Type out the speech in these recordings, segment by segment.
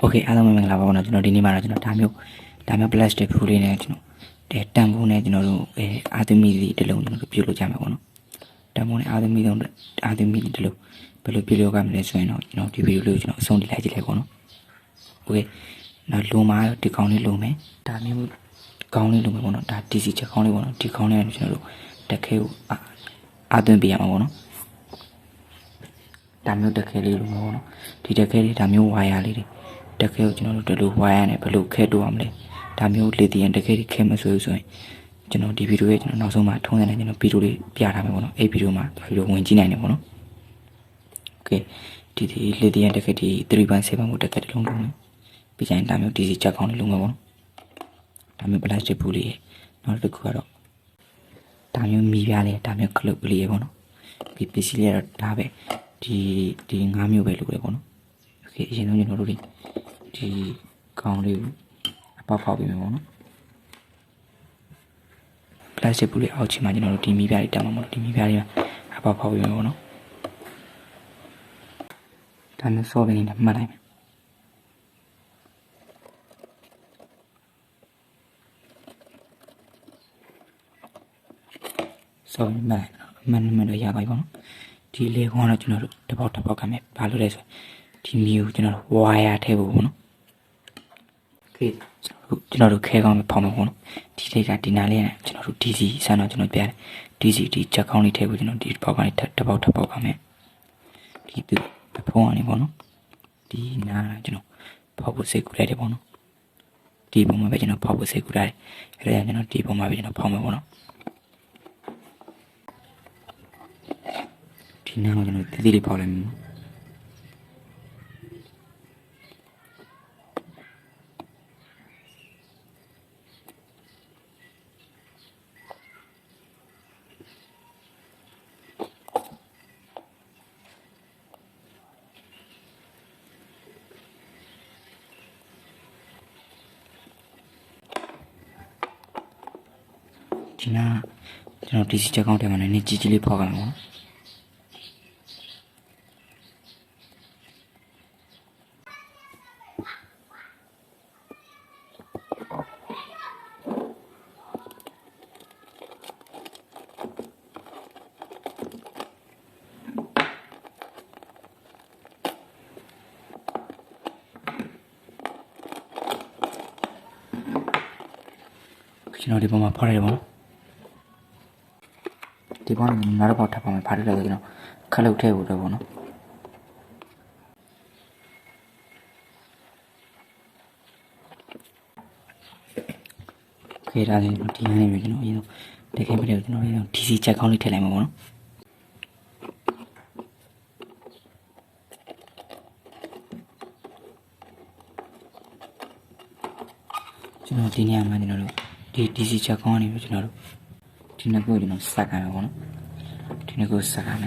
โอเคအားလုံးပဲမင်္ဂလာပါဘောနော်ကျွန်တော်ဒီနေ့မှာတော့ကျွန်တော်ဒါမျိုးဒါမျိုး plastic ဖူးလေးနဲ့ကျွန်တော်တဲ့တန်ဖိုးနဲ့ကျွန်တော်တို့အဲအာသမီစီတစ်လုံးကျွန်တော်တို့ပြုတ်လို့ကြမှာပေါ့နော်တန်ဖိုးနဲ့အာသမီသုံးအာသမီတစ်လုံးဘယ်လိုပြုတ်လို့ကမလဲဆိုရင်တော့ကျွန်တော်ဒီဗီဒီယိုလေးကိုကျွန်တော်အဆုံးထိလိုက်ကြည့်လိုက်ပေါ့နော်โอเคနောက်လုံမှာဒီကောင်းလေးလုံမယ်ဒါမျိုးကောင်းလေးလုံမယ်ပေါ့နော်ဒါ DC ချက်ကောင်းလေးပေါ့နော်ဒီကောင်းလေးကကျွန်တော်တို့တက်ခဲကိုအာအာသွင်းပေးရမှာပေါ့နော် ဒါမျိုးတက်ခဲလေးလိုမျိုးပေါ့နော်ဒီတက်ခဲလေးဒါမျိုးဝါယာလေးတွေ တက်ခဲကိုကျွန်တော်တို့ဒီလိုဝါယာနဲ့ဘယ်လိုခဲတိုးအောင်လဲဒါမျိုးလေတီယန်တက်ခဲတွေခဲမဆွေးဆိုရင်ကျွန်တော်ဒီဗီဒီယိုရဲ့ကျွန်တော်နောက်ဆုံးမှာထုံးစံနဲ့ကျွန်တော်ဗီဒီယိုလေးပြထားမယ်ပေါ့နော်အဲ့ဗီဒီယိုမှာဗီဒီယိုဝင်ကြည့်နိုင်တယ်ပေါ့နော်โอเคဒီဒီလေတီယန်တက်ခဲဒီ3.7ကိုတက်ခဲတစ်လုံးလုံးမယ်ပြီးကြရင်ဒါမျိုး DC ချက်ကောင်းလေးလုံးမယ်ပေါ့နော်ဒါမျိုး plastic ဘူးလေးရဲ့နောက်တစ်ခုကတော့ဒါမျိုးမီးပြားလေးဒါမျိုးခလုတ်လေးရဲ့ပေါ့နော်ဒီပစ္စည်းလေးကတော့ဒါပဲဒီဒီ၅မျိုးပဲလိုတယ်ပေါ့နော် ကဲအရင်ဆုံးကျွန်တော်တို့ဒီကောင်လေးကိုအပေါက်ဖောက်ပေးမယ်ပေါ့နော် plastic ဘူးလေးအောက်ချီမှာကျွန်တော်တို့ဒီမီးပြားလေးတက်မှာမဟုတ်ဒီမီးပြားလေးကအပေါက်ဖောက်ပေးမယ်ပေါ့နော်ဒါနဲ့ဆော့ပြီးနေမှတ်လိုက်မယ်ဆိုမှန်မှန်မှန်တော့ရပါပြီပေါ့နော်ဒီလေခွန်းတော့ကျွန်တော်တို့တပေါက်တပေါက်ကမယ်ဘာလို့လဲဆိုတော့ ဒီမီးကိုကျွန်တော်တို့ဝါယာထည့်ဖို့ပေါ့နော်ခေကျွန်တော်တို့ခဲကောင်းပဲဖောင်းမှာပေါ့နော်ဒီထိတ်ကဒီနာလေးနဲ့ကျွန်တော်တို့ DC ဆန်တော့ကျွန်တော်ပြရတယ် DC ဒီချက်ကောင်းလေးထည့်ဖို့ကျွန်တော်ဒီပေါက်ကနေတစ်ပေါက်တစ်ပေါက်ကမယ်ဒီသူဖုံးကနေပေါ့နော်ဒီနာကျွန်တော်ဖောက်ဖို့စိတ်ကူလိုက်တယ်ပေါ့နော်ဒီပုံမှာပဲကျွန်တော်ဖောက်ဖို့စိတ်ကူလိုက်တယ်အဲဒါကျွန်တော်ဒီပုံမှာပဲကျွန်တော်ဖောက်မှာပေါ့နော်ဒီနာကိုကျွန်တော်တည်တည်လေးဖောက်လိုက်မယ် နော်ဒီနာကျွန်တော် DC ချက်ကောင်းထဲမှာလည်းနေကြီးကြီးလေးဖောက်ကြမှာပေါ့ကျွန်တော်ဒီပုံမှာဖောက်ရတယ်ပေါ့နော် ဒီပုံကနောက်တော့ပေါက်ထပ်ပါမယ်ဖားတယ်လို့ကျွန်တော်ခက်လုတ်ထဲဖို့တော့ပေါ့နော်ခေဒါလေးဒီဟန်လေးကျွန်တော်အရင်တကယ်မလို့ကျွန်တော်အရင် DC ချက်ကောင်းလေးထည့်လိုက်မှာပေါ့နော်ကျွန်တော်ဒီနေရာမှာကျွန်တော်တို့ဒီ DC ချက်ကောင်းနေပြီကျွန်တော်တို့ ဒီနှစ်ခုကျွန်တော်စက်ခံရပါတော့ဒီနှစ်ခုစက်ခံရ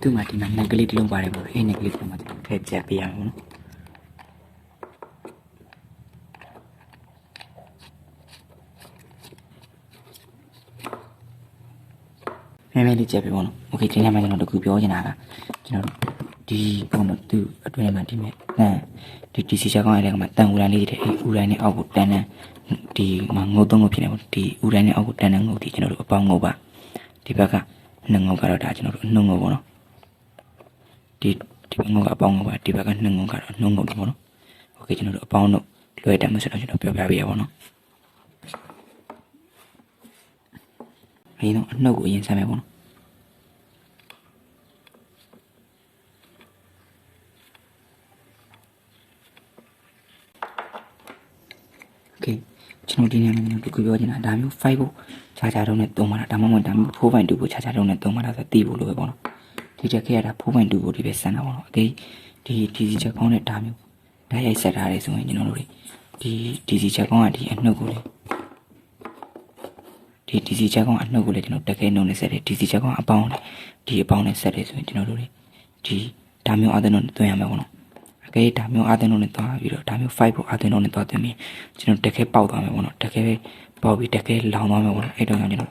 သူ့မှာဒီမှာငက်ကလေးတစ်လုံးပါတယ်ပေါ့အဲ့ငက်ကလေးတစ်လုံးမှာထည့်ပြပေးရမှာပေါ့နော် မဲမဲလေးကြက်ပြီပေါ့နော်โอเคဒီနေ့မှကျွန်တော်တို့ခုပြောချင်တာကကျွန်တော်တို့ဒီပေါ့နော်သူအတွင်းမှာဒီမဲ့တန်ဒီ DC ချက်ကောင်းရတဲ့ကမှာတန်ဦးလိုင်းလေးတဲ့အဲဦးလိုင်းနဲ့အောက်ကိုတန်တန်ဒီမှာငုတ်သုံးကိုဖြစ်နေပေါ့ဒီဦးလိုင်းနဲ့အောက်ကိုတန်တန်ငုတ်ဒီကျွန်တော်တို့အပေါင်းငုတ်ပါဒီဘက်ကနှစ်ငုတ်ကတော့ဒါကျွန်တော်တို့အနှုတ်ငုတ်ပေါ့နော်ဒီဒီငုတ်ကအပေါင်းငုတ်ပါဒီဘက်ကနှစ်ငုတ်ကတော့နှုတ်ငုတ်ပေါ့နော်โอเคကျွန်တော်တို့အပေါင်းတို့လွယ်တယ်မဆိုတော့ကျွန်တော်ပြောပြပေးရပါတော့ အရင်တော့အနှုတ်ကိုအရင်ဆက်မယ်ပေါ့နော် โอเคကျွန်တော်ဒီနေ့မှာဒီကိုပြောချင်တာဒါမျိုး5ဖို့ခြားခြားတော့နဲ့သုံးပါတာဒါမှမဟုတ်ဒါမျိုး4.2ဖို့ခြားခြားတော့နဲ့သုံးပါတာဆိုသိဖို့လိုပဲပေါ့နော်ဒီချက်ခဲရတာ4.2ဖို့ဒီပဲစမ်းတာပေါ့နော်အကေဒီ DC ချက်ကောင်းတဲ့ဒါမျိုးဓာတ်ရိုက်ဆက်ထားတယ်ဆိုရင်ကျွန်တော်တို့ဒီ DC ချက်ကောင်းကဒီအနှုတ်ကိုလေ ဒီ DC ချက်ကောင်းအနှုတ်ကိုလေကျွန်တော်တက်ခဲနှုံနေဆက်တယ် DC ချက်ကောင်းအပေါင်းလေဒီအပေါင်းနဲ့ဆက်တယ်ဆိုရင်ကျွန်တော်တို့တွေဒီဒါမျိုးအာသင်တို့နဲ့တွင်ရမယ်ပေါ့နော်အကယ်ဒါမျိုးအာသင်တို့နဲ့တွားပြီးတော့ဒါမျိုး5ဖို့အာသင်တို့နဲ့တွားတင်ပြီးကျွန်တော်တကယ်ပေါက်သွားမယ်ပေါ့နော်တကယ်ပေါက်ပြီးတကယ်လောင်သွားမယ်ပေါ့နော်အဲ့တော့ကျွန်တော်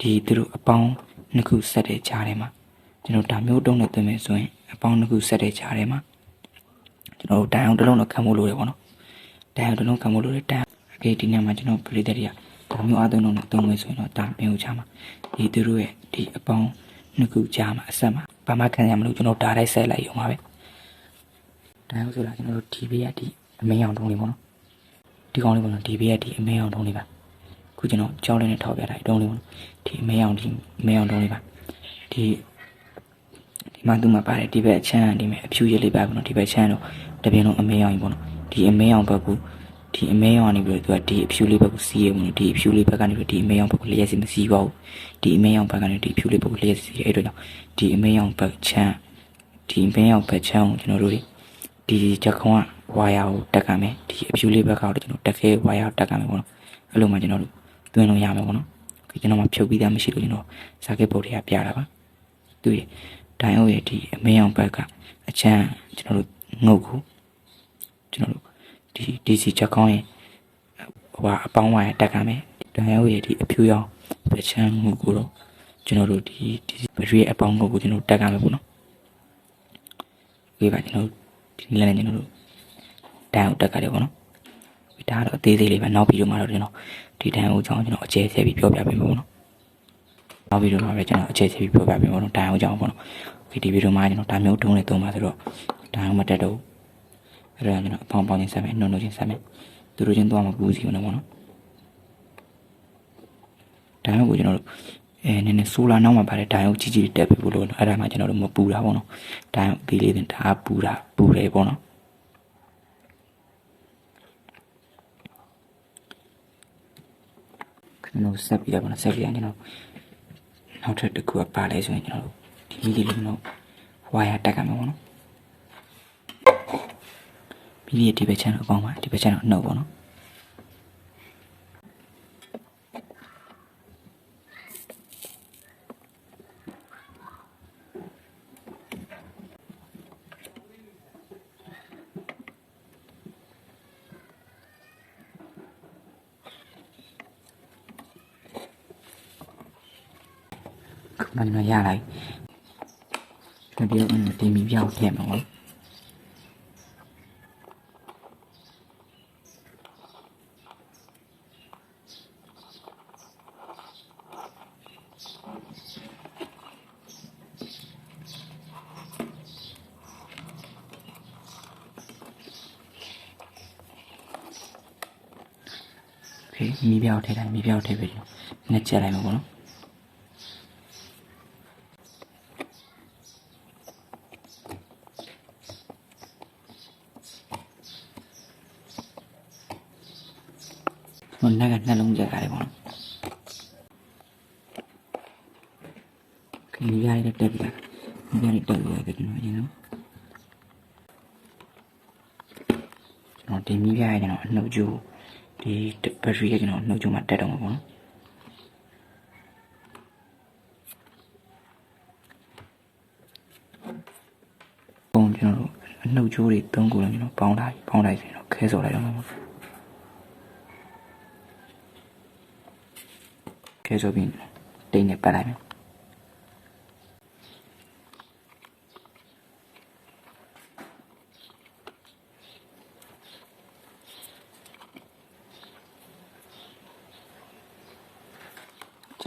ဒီသူတို့အပေါင်းနှစ်ခုဆက်တဲ့ကြားထဲမှာကျွန်တော်ဒါမျိုးတုံးနဲ့တွင်မယ်ဆိုရင်အပေါင်းနှစ်ခုဆက်တဲ့ကြားထဲမှာကျွန်တော်တို့တိုင်အောင်တစ်လုံးတော့ခံဖို့လိုတယ်ပေါ့နော်တိုင်အောင်တစ်လုံးခံဖို့လိုတယ်တိုင်အကယ်ဒီနေ့မှာကျွန်တော်ပရိသတ်တွေက ဒါမျိုးအာသင်တို့နဲ့တွင်မယ်ဆိုရင်တော့ဒါမျိုးချမှာဒီသူတို့ရဲ့ဒီအပေါင်းနှစ်ခုကြားမှာအဆက်မှာဘာမှခံရမလို့ကျွန်တော်ဒါတိုင်းဆက်လိုက်ရုံပါပဲတိုင်အောင်ဆိုတာကျွန်တော်တို့ဒီဘေးကဒီအမင်းအောင်တုံးလေးပေါ့နော်ဒီကောင်းလေးပေါ့နော်ဒီဘေးကဒီအမင်းအောင်တုံးလေးပါခုကျွန်တော်ကြောင်းလေးနဲ့ထောက်ပြတာတုံးလေးပေါ့နော်ဒီအမင်းအောင်ဒီအမင်းအောင်တုံးလေးပါဒီဒီမှာသူ့မှာပါတယ်ဒီဘက်အချမ်းဒီမဲ့အဖြူရလေးပါပေါ့နော်ဒီဘက်ချမ်းတော့တပြင်းလုံးအမင်းအောင်ကြီးပေါ့နော်ဒီအမင်းအောင်ဘက်က ဒီအမဲရောင်ကနေပြီးတော့သူကဒီအဖြူလေးဘက်ကိုစီးရမလို့ဒီအဖြူလေးဘက်ကနေပြီးဒီအမဲရောင်ဘက်ကိုလျှက်စီမစီးပါဘူးဒီအမဲရောင်ဘက်ကနေဒီအဖြူလေးဘက်ကိုလျှက်စီးတယ်အဲ့တော့ကြောင့်ဒီအမဲရောင်ဘက်ချမ်းဒီအမဲရောင်ဘက်ချမ်းကိုကျွန်တော်တို့ဒီချက်ခေါင်းကဝါယာကိုတက်ကမယ်ဒီအဖြူလေးဘက်ကတော့ကျွန်တော်တက်ခဲဝါယာကိုတက်ကမယ်ပေါ့နော်အဲ့လိုမှကျွန်တော်တို့တွင်းလို့ရမယ်ပေါ့နော်ကျွန်တော်မှဖြုတ်ပြီးသားမရှိလို့ကျွန်တော်ဇာကက်ပုတ်တွေကပြတာပါသူရဲ့ဒိုင်အိုရဲ့ဒီအမဲရောင်ဘက်ကအချမ်းကျွန်တော်တို့ငုတ်ကိုကျွန်တော်တို့ ဒီ DC ချက်ကောင်းရင်ဟိုကအပေါင်းဝိုင်းတက်ကမယ်ဒန်ယောရဲ့ဒီအဖြူရောင်ပချမ်းမှုကိုတော့ကျွန်တော်တို့ဒီဒီဘရီရဲ့အပေါင်းကိုကျွန်တော်တက်ကမယ်ပေါ့နော်ဒီပါကျွန်တော်ဒီနေ့လည်းကျွန်တော်တို့တန်အောင်တက်ကြတယ်ပေါ့နော်ဒါကတော့အသေးသေးလေးပဲနောက်ပြီးတော့မှတော့ကျွန်တော်ဒီတန်အောင်ကြောင်းကျွန်တော်အကျဲချဲပြီးပြောပြပေးမယ်ပေါ့နော်နောက်ပြီးတော့မှပဲကျွန်တော်အကျဲချဲပြီးပြောပြပေးမယ်ပေါ့နော်တန်အောင်ကြောင်းပေါ့နော်ဒီဗီဒီယိုမှာကျွန်တော်ဒါမျိုးတုံးနေသုံးပါဆိုတော့တန်အောင်မတက်တော့ဘူး အဲ့ဒါကျွန်တော်အပေါင်းပေါင်းချင်းဆက်မယ်နှုတ်နှုတ်ချင်းဆက်မယ်သူတို့ချင်းတော့မပူးစီဘူးနော်ပေါ့နော်ဒါမျိုးကိုကျွန်တော်တို့အဲနည်းနည်းဆိုလာနောက်မှာပါတယ်ဒါမျိုးကြီးကြီးတက်ပြီလို့လို့အဲ့ဒါမှကျွန်တော်တို့မပူတာပေါ့နော်ဒါမျိုးဒီလေးတင်ဒါပူတာပူတယ်ပေါ့နော်ကျွန်တော်ဆက်ပြရပါမယ်ဆက်ပြရကျွန်တော်နောက်ထပ်တစ်ခုကပါလဲဆိုရင်ကျွန်တော်တို့ဒီမီလေးလေးကျွန်တော်ဝါယာတက်ကမယ်ပေါ့နော် ပြီးပြီးဒီဘက်ချမ်းတော့အပေါင်းပါဒီဘက်ချမ်းတော့နှုတ်ပေါ့နော်ခုနကရလိုက်တပြည့်ဒီမီပြောင်းထည့်မှာပေါ့ဖေးမီးပြောက်ထဲတိုင်းမီးပြောက်ထဲပဲကျွန်တော်ငှ က်ချက်လိုက်မှာပေါ့နော်ဟိုနက်ကနှလုံးကြက်ကြတယ်ပေါ့နော်ခင်းရရတဲ့တက်ပြမီးရတဲ့တက်ပြရတ ဒီမီးပြရကျွန်တော်အနှုတ်ကျိုးဒီဘက်ထရီကကျွန်တော်နှုတ်ချုံမှာတက်တော့မှာပေါ့နော်ပုံကျွန်တော်တို့အနှုတ်ချိုးတွေသုံးခုလုံးကျွန်တော်ပေါင်းလိုက်ပေါင်းလိုက်ဆိုရင်တော့ခဲစော်လိုက်တော့မှာပေါ့ခဲစော်ပြီးတိတ်နဲ့ပတ်လိုက်မယ်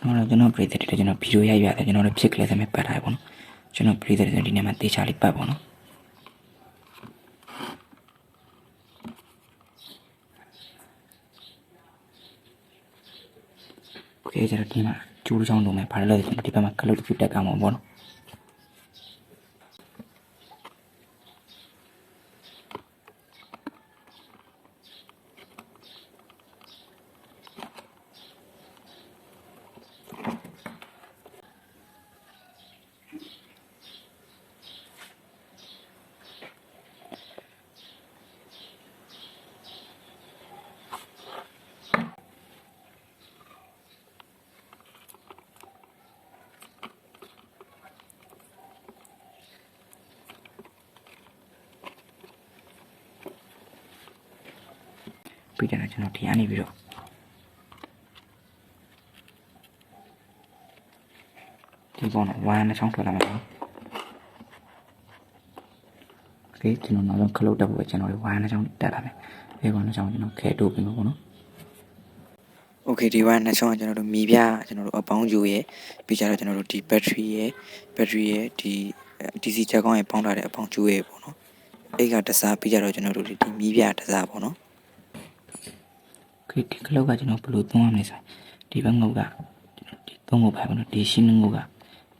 ကျွန်တော်တို့ကျွန်တော်ပြည်သက်တွေကျွန်တော် ဗီဒီယိုရိုက်ရတယ်ကျွန်တော်တို့ဖြစ်ကလေးသမီးပတ်ထားပေါ့နော်ကျွန်တော်ပြည်သက်တွေဒီနေ့မှတေချာလေးပတ်ပေါ့နော်โอเคကျွန်တော်ဒီမှာကျူးချောင်းလုံးမယ်ဘာလို့လဲဆိုတော့ဒီဘက်မှာကလုတ်တစ်ခုတက်ကမှာပေါ့နော် ပြီးတယ်ကျွန်တော်ဒီကနေပြီးတော့ဒီပေါ်တော့ဝမ်းနဲ့ချောင်းထွက်လာမှာနော်โอเคကျွန်တော်နောက်ဆုံးခလုတ်တက်ဖို့ပဲကျွန်တော်ဝမ်းနဲ့ချောင်းတက်လာမယ်ဒီဝမ်းနဲ့ချောင်းကျွန်တော်ခဲတိုးပြီးမှာပေါ့နော် โอเคဒီဝမ်းနဲ့ချောင်းကကျွန်တော်တို့မီးပြကျွန်တော်တို့အပေါင်းကျိုးရယ်ပြီးကြတော့ကျွန်တော်တို့ဒီ battery ရယ် battery ရယ်ဒီ DC ချက်ကောင်းရယ်ပေါင်းထားတဲ့အပေါင်းကျိုးရယ်ပေါ့နော်အဲ့ကတစားပြီးကြတော့ကျွန်တော်တို့ဒီမီးပြတစားပေါ့နော် ဒီဒီခလုတ်ကကျွန်တော်ဘယ်လိုသုံးရမလဲဆိုဒီဘက်ငုတ်ကဒီသုံးငုတ်ပဲပေါ့နော်ဒီရှင်းငုတ်က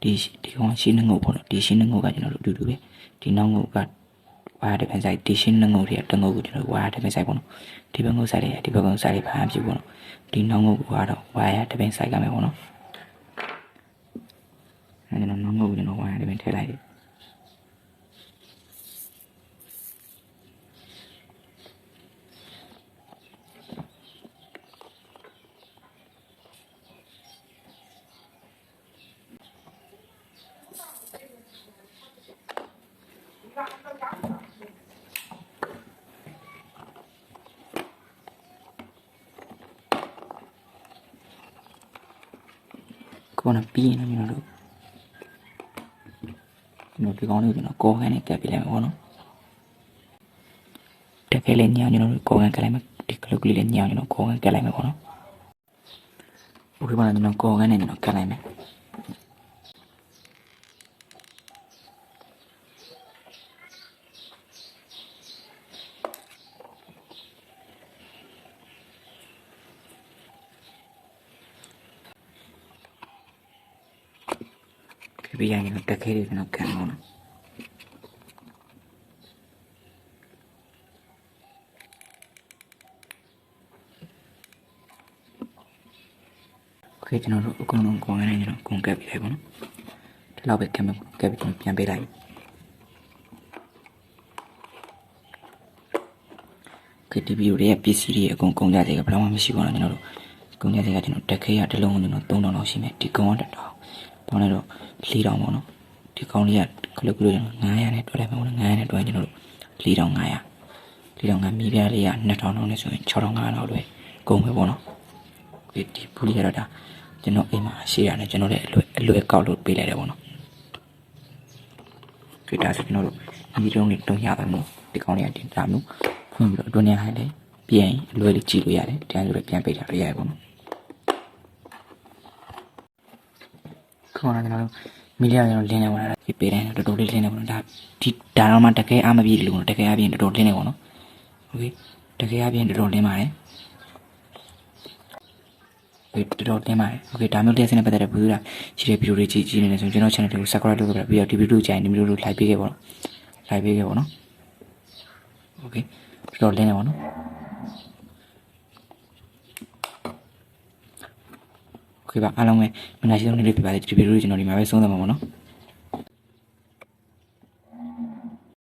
ဒီဒီကောင်ရှင်းငုတ်ပေါ့နော်ဒီရှင်းငုတ်ကကျွန်တော်တို့အတူတူပဲဒီနောက်ငုတ်ကဝါရတဲ့ဖန်ဆိုင်ဒီရှင်းငုတ်တွေကတငုတ်ကိုကျွန်တော်ဝါရတဲ့ဖန်ဆိုင်ပေါ့နော်ဒီဘက်ငုတ်ဆိုင်တွေကဒီဘက်ငုတ်ဆိုင်တွေဘာဖြစ်ပေါ့နော်ဒီနောက်ငုတ်ကတော့ဝါရတဲ့ဖန်ဆိုင်ကမယ်ပေါ့နော်အဲ့ဒါနောက်ငုတ်ကိုကျွန်တော်ဝါရတဲ့ဖန်ထည့်လိုက်တယ် ကောင်းနဲ့ပြီးရင်လည်းကျွန်တော်တို့ကျွန်တော်ဒီကောင်းလေးကိုကျွန်တော်ကောကန်နဲ့ကပ်ပြလိုက်မှာပေါ့နော်တကယ်လည်းညောင်ကျွန်တော်တို့ကောကန်ကပ်လိုက်မှာဒီကလုတ်ကလေးလည်းညောင်ကျွန်တော်ကောကန်ကပ်လိုက်မှာပေါ့နော်ဘုရားကကျွန်တော်ကောကန်နဲ့ကျွန်တော်ကပ်လိုက်မှာ ပြီးရင်ကျွန်တော်တက်ခဲလေးကျွန်တော်ကပ်မှာပေါ့နော် โอเคကျွန်တော်တို့အကုန်လုံးကောင်းနေကျွန်တော်ကုန်ကပ်ပြီးလိုက်ပါတော့ဒီလောက်ပဲကပ်မယ်ကပ်ပြီးကျွန်တော်ပြန်ပေးလိုက်โอเคဒီဗီဒီယိုရဲ့ပစ္စည်းတွေအကုန်ကုန်ကြတယ်ကဘယ်တော့မှမရှိပါဘူးကျွန်တော်တို့ကုန်ကြတယ်ကကျွန်တော်တက်ခဲရတစ်လုံးကိုကျွန်တော်3000လောက်ရှိမယ်ဒီကောင်ကတက် တော့ပေါင်းလိုက်တော့4000ပေါ့နော်ဒီကောင်လေးကခလုတ်ကလေးကျွန်တော်900နဲ့တွက်လိုက်မှာပေါ့နော်900နဲ့တွက်ရင်ကျွန်တော်တို့4500 4500မိပြလေးက2000လောက်နဲ့ဆိုရင်6500လောက်လွယ်ကုန်ပဲပေါ့နော်ဒီဒီဘူးလေးရတော့ဒါကျွန်တော်အိမ်မှာရှိရတယ်ကျွန်တော်လည်းအလွယ်အလွယ်ကောက်လို့ပေးလိုက်တယ်ပေါ့နော်ဒီဒါဆိုကျွန်တော်တို့ဒီတုံးလေးတုံးရပါမို့ဒီကောင်းလေးကတင်တာမျိုးဖွင့်ပြီးတော့အတွင်းထဲလိုက်တယ်ပြန်အလွယ်လေးကြည့်လို့ရတယ်တရားဆိုလည်းပြန်ပေးတာလည်းရတယ်ပေါ့နော် ခေါင်းကကျွန်တော်တို့မီလီယာကျွန်တော်လင်းနေပါလားဒီပေးတိုင်းတော်တော်လေးလင်းနေပါတော့ဒါဒီဒါတော့မှတကယ်အားမပြေလို့တကယ်အားပြေတော်တော်လင်းနေပါတော့โอเคတကယ်အားပြေတော်တော်လင်းပါတယ် ဒီတော်တော်တင်းပါတယ်။ Okay ဒါမျိုးတရားစင်းနဲ့ပတ်သက်တဲ့ဗီဒီယိုလာရှိတဲ့ဗီဒီယိုတွေကြည့်ကြည့်နေတယ်ဆိုရင်ကျွန်တော် channel လေးကို subscribe လုပ်ကြပြီးတော့ဒီဗီဒီယိုကြိုင်ဒီဗီဒီယိုကို like ပေးခဲ့ပါတော့။ like ပေးခဲ့ပါတော့။ Okay တော်တော်လင်းနေပါတော့။ ပါအားလုံးပဲမနာရှိဆုံးနေ့လေးပြပါလေဒီဗီဒီယိုကိုကျွန်တော်ဒီမှာပဲဆုံးသတ်မှာပါနော်။